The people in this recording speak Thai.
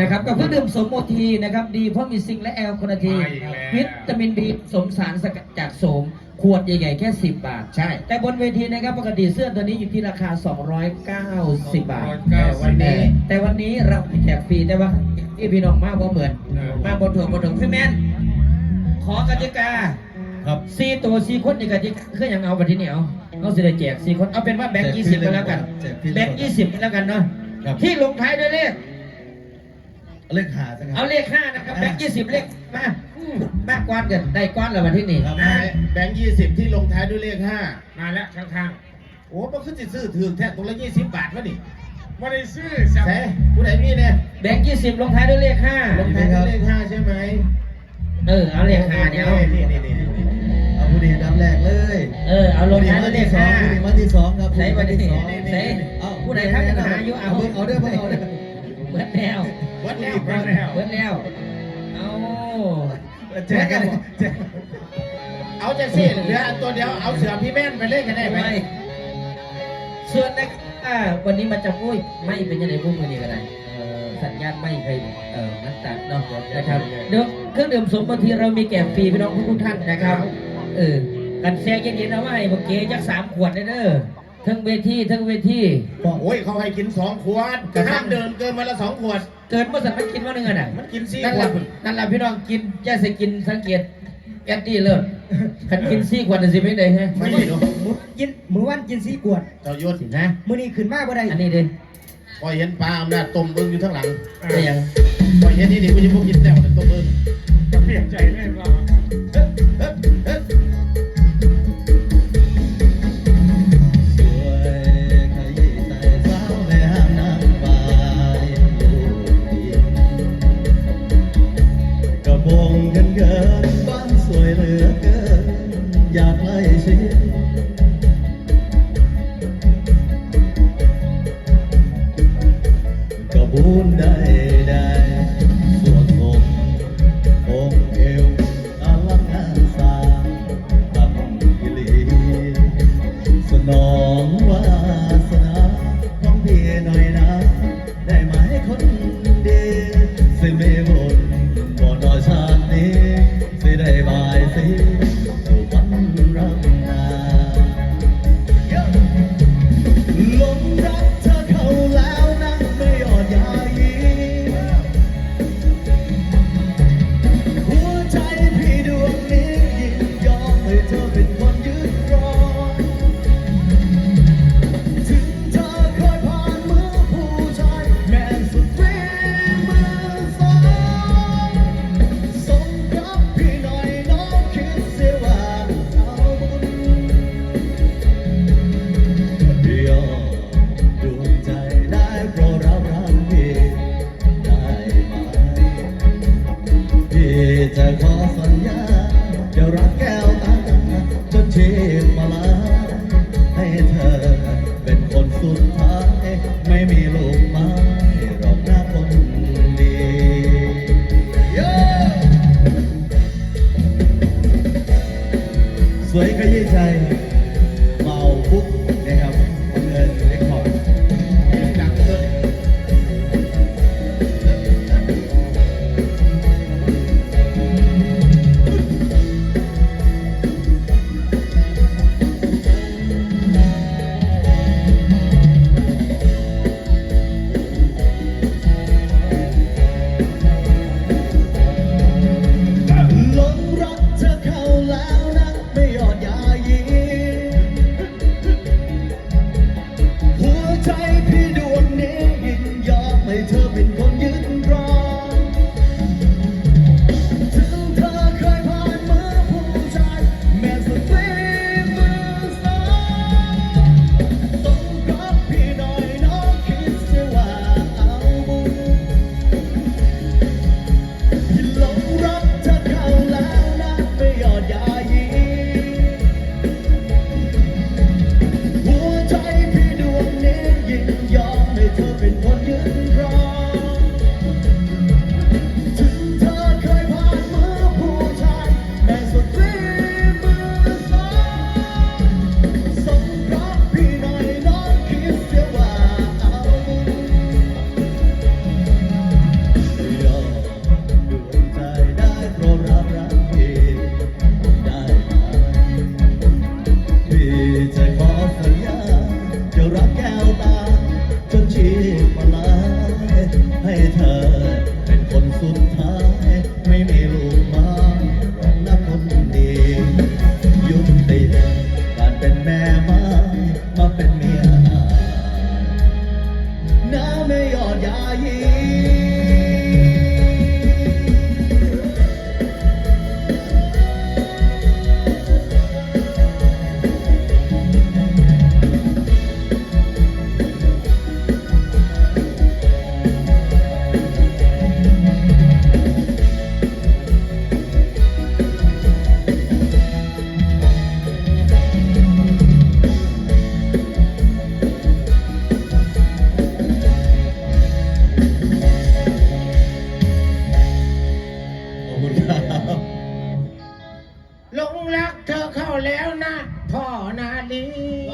นะครับกับเครื่องดื่มสมโมทีนะครับดีเพราะมีซิงค์และแอลคาเนทีมาอีกแล้ว วิตามินบีสมสารสกัดจากโสม ขวดใหญ่ๆแค่ 10 บาท ใช่ แต่บนเวทีนะครับปกติเสื้อตัวนี้อยู่ที่ราคา 290 บาทแต่วันนี้ แต่วันนี้เราแจกฟรีได้ว่าพี่พี่น้องมากกว่าเหมือน เออ มาบนถั่วบนถุงพี่แมนขอกติกาครับซีตัวซีคนนี่กติกาคืออย่างเอาบัตรที่เหนียวเอาสิได้แจกซีคนเอาเป็นว่าแบงค์ยี่สิบก็แล้วกันแจกฟรีเลยแบงค์ยี่สิบก็แล้วกันเนาะครับ ที่ลงท้ายด้วยเลข เลขหาสักคเอารับเลขห้านะครับแบงค์ยี่สิบเลขมาอืมมากกว่าเกินได้ก้อนแล้ววันที่นี่ครับอะแบงค์ยี่สิบที่ลงท้ายด้วยเลขห้ามาแล้วข้างโอ้มันขึ้นสิซื้อถือแท้ตรงละยี่สิบบาทวะนี่ๆวันนี้ซื้อสับแซ่ผู้ใดมีเนี่ยแบงค์ยี่สิบลงท้ายด้วยเลขห้าลงท้ายด้วยเลขห้าใช่ไหมเออเอาเลขห้าเนี่ยเอานี่นี่นี่นี่เอาผู้ดีอันดับแรกเลยเออเอาลงท้ายด้วยเลขห้าผู้ดีมาที่สองครับใส่วันที่ผู้ดีสมาองที่สองใส่ผู้ใดทักหาอยู่เอาเอาเอาเด้อเอาเด้อเแล้วมาแล้วเหมือนแล้ว เอาแจกกันแจกเอาจะสิเหลืออันตัวเดียวเอาเสือพี่แม่นไปเล่นกันได้ไหมไม่ส่วนในอ่าวันนี้มาจะอุ้ยไม่เป็นยังไงพวกมือนี้กันไดสัญญาณไม่เคยเออนัดตัดเนาะนะครับเดี๋ยวเครื่องดื่มสมบางทีเรามีแจกฟรีพี่น้องทุกๆท่านนะครับเออกันแซงเย็นๆเอาไว้เมื่อกี้ยักสามขวดเลยเด้อทั้งเวทีทั้งเวทีโอ้ยเขาให้กินสองขวดห้ามเดินเกินวันละสองขวด เกินเมื่อสันไม่กินว่าหนึ่งอะน่ะมันกินสี่นั่นขแหวละดนั่นแหละพี่น้องกินแย่ใส่กินสังเกตแอดดี้เลิศขันกินซี่ขวดน่ะสิไม่ได้ฮะไม่เนาะกินมื้อวันกินสีกวดเจ้ายศสินะมื้อนี้ขึ้นมาบ่ได้อันนี้เด้พอเห็นปลาอำนาจต้มเบิ้งอยู่ข้างหลังได้ยังพอเห็นนี่ดิกูจะพวกกินแต้วแต่ต้มเบิ้งเปลี่ยนใจเลยว่า กบูนได้ได้ จะขอสัญญาจะรักแก้วตาจนชีพมาลาให้เธอเป็นคนสุดท้ายไม่มีลูกไม้ เธอเป็นคนยืนรอ